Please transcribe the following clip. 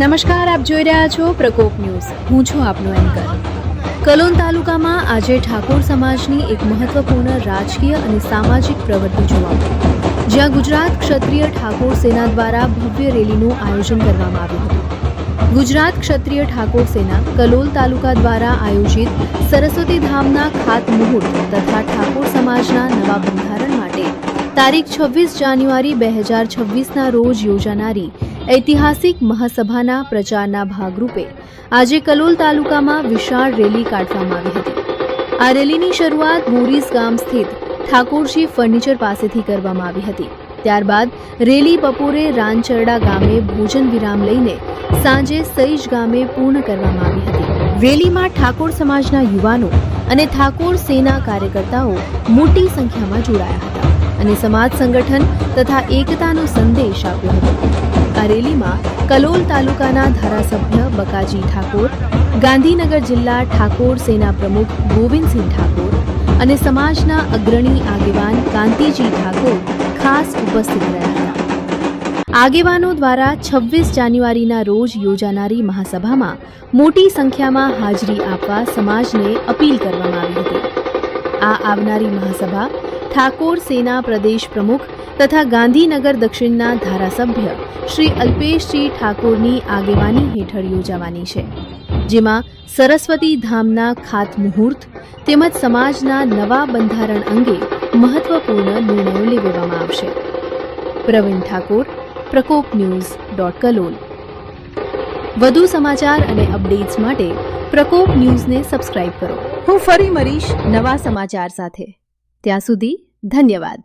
નમસ્કાર, આપ જોઈ રહ્યા છો પ્રકોપ ન્યૂઝ. હું છું આપનો એન્કર. કલોલ તાલુકામાં આજે ઠાકોર સમાજની એક મહત્વપૂર્ણ રાજકીય અને સામાજિક પ્રવૃત્તિ જોવા મળી. જ્યાં ગુજરાત ક્ષત્રિય ઠાકોર સેના દ્વારા ભવ્ય રેલીનું આયોજન કરવામાં આવ્યું હતું. ગુજરાત ક્ષત્રિય ઠાકોર સેના કલોલ તાલુકા દ્વારા આયોજિત સરસ્વતી ધામના ખાતમુહૂર્ત તથા ઠાકોર સમાજના નવા બંધારણ માટે તારીખ છવ્વીસ જાન્યુઆરી બે હજાર છવ્વીસના રોજ યોજાનારી ઐતિહાસિક મહાસભાના પ્રચારના ભાગરૂપે આજે કલોલ તાલુકામાં વિશાળ રેલી કાઢવામાં આવી હતી. આ રેલીની શરૂઆત બોરીસ ગામ સ્થિત ઠાકોરજી ફર્નિચર પાસેથી કરવામાં આવી હતી. ત્યારબાદ રેલી બપોરે રાનચરડા ગામે ભોજન વિરામ લઈને સાંજે સઈજ ગામે પૂર્ણ કરવામાં આવી હતી. રેલીમાં ઠાકોર સમાજના યુવાનો અને ઠાકોર સેના કાર્યકર્તાઓ મોટી સંખ્યામાં જોડાયા હતા. અને સમાજ સંગઠન તથા એકતાનો સંદેશ આપ્યો હતો. આ રેલીમાં કલોલ તાલુકાના ધારાસભ્ય બકાજી ઠાકોર, ગાંધીનગર જિલ્લા ઠાકોર સેના પ્રમુખ ગોવિંદસિંહ ઠાકોર અને સમાજના અગ્રણી આગેવાન કાંતિજી ઠાકોર ખાસ ઉપસ્થિત રહ્યા હતા. આગેવાનો દ્વારા છવ્વીસ જાન્યુઆરીના રોજ યોજાનારી મહાસભામાં મોટી સંખ્યામાં હાજરી આપવા સમાજને અપીલ કરવામાં આવી હતી. આ આવનારી મહાસભા ઠાકોર સેના પ્રદેશ પ્રમુખ તથા ગાંધીનગર દક્ષિણના ધારાસભ્ય શ્રી અલ્પેશજી ઠાકોરની આગેવાની હેઠળ યોજાવાની છે જેમાં સરસ્વતી ધામના ખાતમુહૂર્ત તેમજ સમાજના નવા બંધારણ અંગે મહત્વપૂર્ણ નિર્ણયો લેવામાં આવશે. Pravin Thakor Prakop news dot Kalol. વધુ સમાચાર અને અપડેટ્સ માટે પ્રકોપ ન્યૂઝને સબસ્ક્રાઇબ કરો. હું ફરી મળીશ નવા સમાચાર સાથે. ત્યાં સુધી ધન્યવાદ.